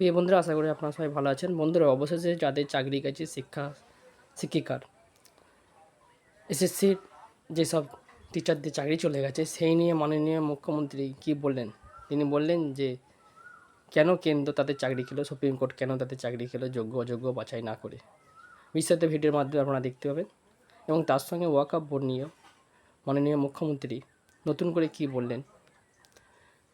প্রিয় বন্ধুরা, আশা করি আপনারা সবাই ভালো আছেন। বন্ধুরা, অবশেষে যাদের চাকরি গেছে, শিক্ষা, শিক্ষিকার, এসএসসির যেসব টিচারদের চাকরি চলে গেছে, সেই নিয়ে মাননীয় মুখ্যমন্ত্রী কি বললেন? তিনি বললেন যে, কেন কেন্দ্র তাদের চাকরি খেলো, সুপ্রিম কোর্ট কেন তাদের চাকরি খেলো, যোগ্য, অযোগ্য বাছাই না করে? বিস্তারিত ভিডিওর মাধ্যমে আপনারা দেখতে পাবেন। এবং তার সঙ্গে ওয়াকআপ বোর্ড নিয়েও মাননীয় মুখ্যমন্ত্রী নতুন করে কি বললেন?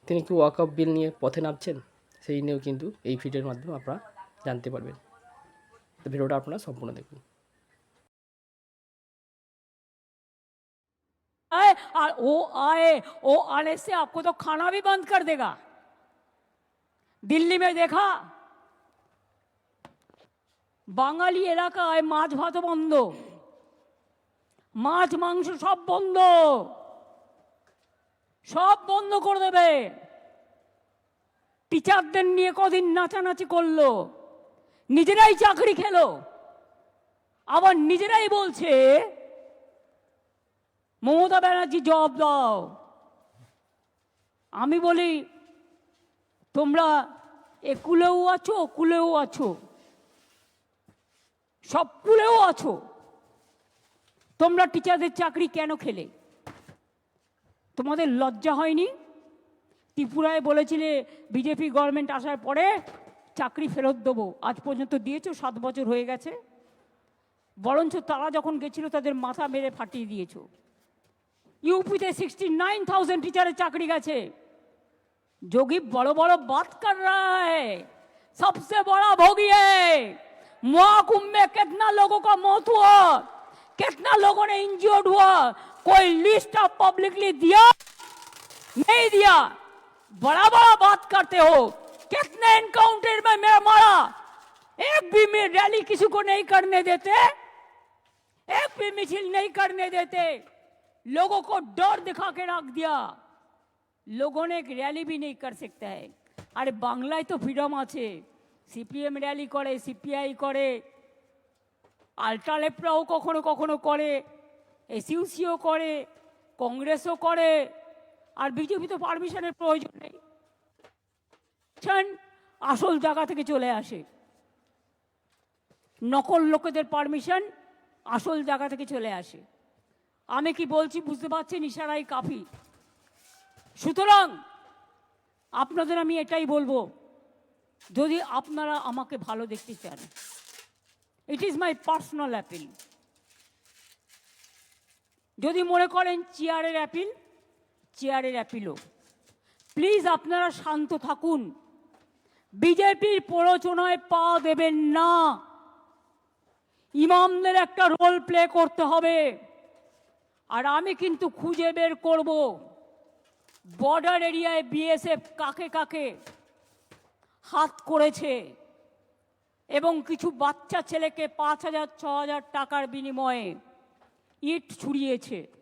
তিনি কি ওয়াকআপ বিল নিয়ে পথে নামছেন? সেই নিয়েও কিন্তু এই ভিডিওর মাধ্যমে আপনারা জানতে পারবেন তো ভিডিওটা আপনারা সম্পূর্ণ দেখুন आए और वो आए वो आने से आपको तो खाना भी बंद कर देगा दिल्ली में देखा বাঙালি এলাকায় মাছ ভাত বন্ধ মাছ মাংস সব বন্ধ সব বন্ধ করে দেবে টিচারদের নিয়ে কদিন নাচানাচি করল। নিজেরাই চাকরি খেলো। আবার নিজেরাই বলছে, মমতা ব্যানার্জি জব দাও। আমি বলি, তোমরা এ কুলেও আছো কুলেও আছো। সব কুলেও আছো। তোমরা টিচারদের চাকরি কেন খেলে? তোমাদের লজ্জা হয়নি? ত্রিপুরায় বলেছিলে বিজেপি গভর্নমেন্ট আসার পরে চাকরি ফেরত দেবো আজ পর্যন্ত দিয়েছো সাত বছর হয়ে গেছে বরঞ্চ তারা যখন গেছিল তাদের মাথা মেরে ফাটিয়ে দিয়েছো UP sixty nine thousand teacher चाकरी गए जोगी बड़ो बड़ो बात कर रहा है सबसे बड़ा भोगी है महाकुंभ में कितना लोगों का मौत हुआ कितना लोगों ने इंजर्ड हुआ कोई लिस्ट ऑफ पब्लिकली दिया नहीं दिया बड़ा बड़ा बात करते हो कितने एनकाउंटर में मैं मारा एक भी मैं रैली किसी को नहीं करने देते एक भी मिशिल नहीं करने देते लोगों को डर दिखा के रख दिया लोगों ने एक रैली भी नहीं कर सकता है আরে বাংলায় তো ফ্রিডম আছে रैली র্যালি सीपीआई সিপিআই করে আল্ট্রালেপ্রাও কখনো কখনো করে এসইউসিও করে কংগ্রেসও করে আর বিজেপি তো পারমিশনের প্রয়োজন নেই। আসল জায়গা থেকে চলে আসে। নকল লোকেদের পারমিশন আসল জায়গা থেকে চলে আসে। আমি কি বলছি বুঝতে পারছেন? ইশারাই কাফি। সুতরাং আপনাদের আমি এটাই বলব, যদি আপনারা আমাকে ভালো দেখতে চান it is my personal appeal যদি মনে করেন চেয়ারের অ্যাপিল চেয়ারের অ্যাপিলও প্লিজ আপনারা শান্ত থাকুন। বিজেপির প্ররোচনায় পা দেবেন না। ইমামদের একটা রোল প্লে করতে হবে। আর আমি কিন্তু খুঁজে বের করব। বর্ডার এরিয়ায় বিএসএফ কাকে কাকে হাত করেছে এবং কিছু বাচ্চা ছেলেকে পাঁচ হাজার, ছ হাজার টাকার বিনিময়ে ইট ছুড়িয়েছে।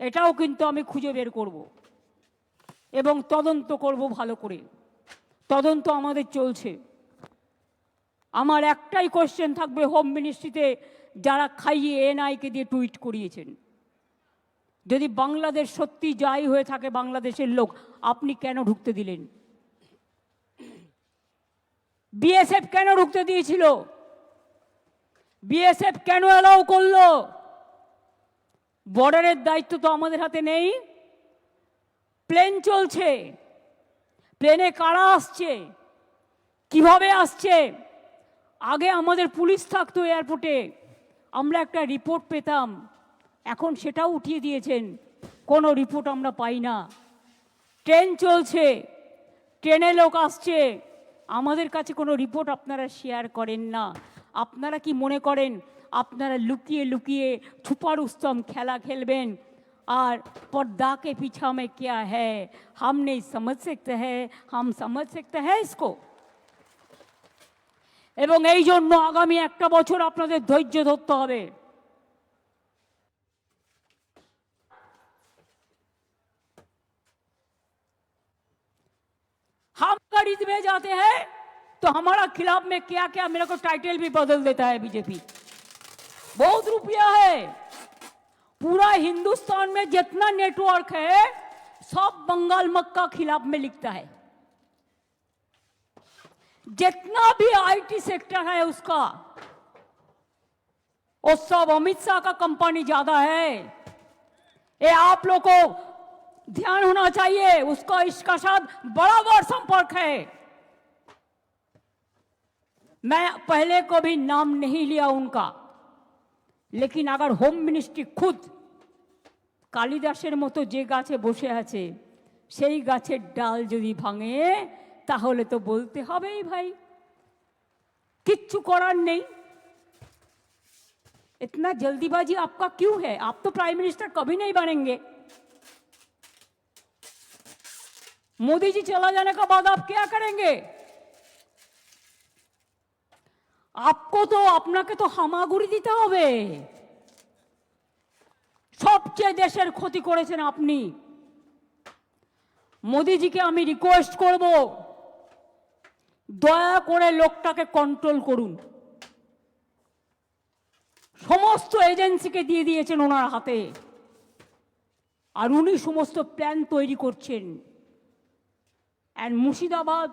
এটাও কিন্তু আমি খুঁজে বের করব। এবং তদন্ত করব ভালো করে। তদন্ত আমাদের চলছে। আমার একটাই কোশ্চেন থাকবে হোম মিনিস্ট্রিতে যারা খাইয়ে এনআইকে দিয়ে টুইট করিয়েছেন। যদি বাংলাদেশ সত্যি যাই হয়ে থাকে বাংলাদেশের লোক, আপনি কেন ঢুকতে দিলেন? বিএসএফ কেন ঢুকতে দিয়েছিল? বিএসএফ কেন অ্যালাউ করল? বর্ডারের দায়িত্ব তো আমাদের হাতে নেই। প্লেন চলছে। প্লেনে কারা আসছে? কীভাবে আসছে? আগে আমাদের পুলিশ থাকতো এয়ারপোর্টে। আমরা একটা রিপোর্ট পেতাম। এখন সেটাও উঠিয়ে দিয়েছেন। কোনো রিপোর্ট আমরা পাই না। ট্রেন চলছে। ট্রেনে লোক আসছে। আমাদের কাছে কোনো রিপোর্ট আপনারা শেয়ার করেন না। আপনারা কি মনে করেন আপনারা লুকিয়ে লুকিয়ে ছুপা রুস্তম খেলা খেলবেন আর पर्दा के पीछा में क्या है हम नहीं समझ सकते हैं हम समझ सकते हैं इसको এবং এই জন্য আগামী একটা বছর আপনাদের ধৈর্য ধরতে হবে हम खरीद में जाते हैं तो हमारा खिलाफ में क्या क्या मेरे को टाइटल भी बदल देता है बीजेपी बहुत रुपया है। पूरा हिंदुस्तान में जितना नेटवर्क है, सब बंगाल मक्का खिलाफ में लिखता है। जितना भी आईटी सेक्टर है उसका वो सब अमित शाह का कंपनी ज़्यादा है। ये आप लोग को ध्यान होना चाहिए, उसका इसका साथ बराबर संपर्क है। मैं पहले को भी नाम नहीं लिया उनका। लेकिन अगर होम मिनिस्ट्री खुद কালিদাসের মতো যে গাছে বসে আছে সেই গাছের ডাল যদি ভাঙে তাহলে তো বলতে হবেই ভাই কিচ্ছু করার নেই इतना जल्दीबाजी आपका क्यों है आप तो प्राइम मिनिस्टर कभी नहीं बनेंगे मोदी जी चला जाने का बाद आप क्या करेंगे আপকো তো আপনাকে তো হামাগুড়ি দিতে হবে সবচেয়ে দেশের ক্ষতি করেছেন আপনি মোদিজিকে আমি রিকোয়েস্ট করব দয়া করে লোকটাকে কন্ট্রোল করুন। সমস্ত এজেন্সিকে দিয়ে দিয়েছেন ওনার হাতে। আর উনি সমস্ত প্ল্যান তৈরি করছেন। অ্যান্ড মুর্শিদাবাদ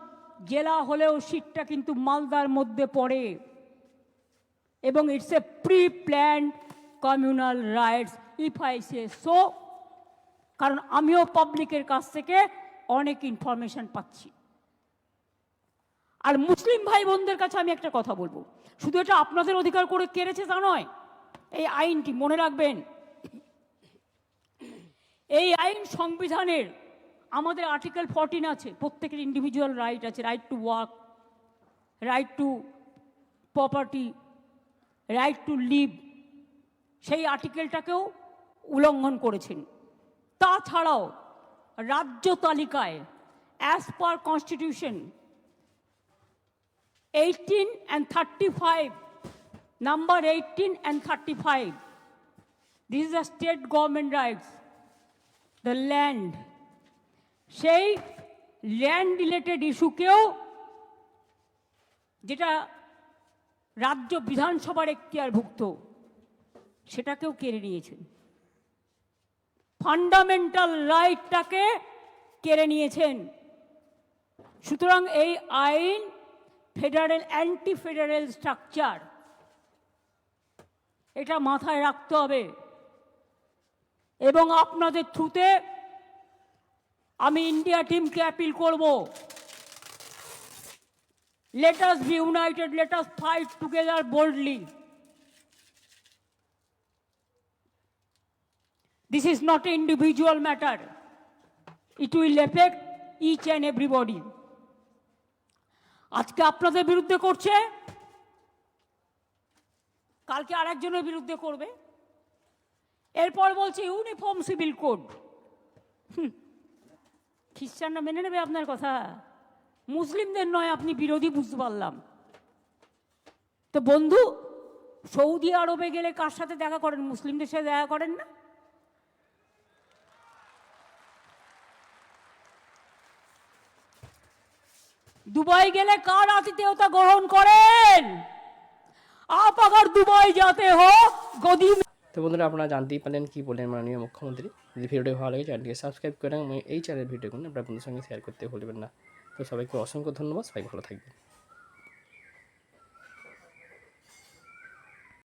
জেলা হলেও সিটটা কিন্তু মালদার মধ্যে পড়ে। এবং it's a pre planned communal riots if I say so কারণ আমিও পাবলিকের কাছ থেকে অনেক ইনফরমেশন পাচ্ছি। আর মুসলিম ভাই বোনদের কাছে আমি একটা কথা বলব। শুধু এটা আপনাদের অধিকার করে কেড়েছে তা নয়, এই আইনটি মনে রাখবেন, এই আইন সংবিধানের আমাদের আর্টিকেল ফর্টিন আছে, প্রত্যেকের ইন্ডিভিজুয়াল রাইট আছে right to work right to property right to live সেই আর্টিকেলটাকেও উল্লঙ্ঘন করেছেন। তাছাড়াও রাজ্য তালিকায় as per constitution eighteen and thirty five number eighteen and thirty five this is the state government rights the land সেই land related ইস্যুকেও যেটা রাজ্য বিধানসভার এখতিয়ারভুক্ত সেটাকেও কেড়ে নিয়েছেন। ফান্ডামেন্টাল রাইটটাকে কেড়ে নিয়েছেন। সুতরাং এই আইন ফেডারেল অ্যান্টি ফেডারেল স্ট্রাকচার এটা মাথায় রাখতে হবে। এবং আপনাদের থ্রুতে আমি ইন্ডিয়া টিমকে অ্যাপিল করব। Let us be united let us fight together boldly This is not an individual matter. It will affect each and everybody. আজকে আপনাদের বিরুদ্ধে করছে। কালকে আরেকজনের বিরুদ্ধে করবে। এরপর বলছে ইউনিফর্ম সিভিল কোড। খ্রিস্টানরা মেনে নেবে আপনার কথা? মুসলিমদের নয়, আপনি বিরোধী বুঝতে পারলাম। তো বন্ধু, সৌদি আরবে গেলে কার সাথে দেখা করেন? মুসলিমদের সাথে দেখা করেন না? দুবাই গেলে কার আতিথেয়তা গ্রহণ করেন? আপ আগার দুবাই যাতে হোক, গদি তো বন্ধুরা, আপনারা জানতেই পারলেন কি বলেন মাননীয় মুখ্যমন্ত্রী? যদি ভিডিওটি ভালো লাগে, চ্যানেলটিকে সাবস্ক্রাইব করে এবং এই চ্যানেলের ভিডিওগুলো আপনার বন্ধুর সঙ্গে শেয়ার করতে ভুলবেন না। তো সবাইকে অসংখ্য ধন্যবাদ। সবাই ভালো থাকবেন।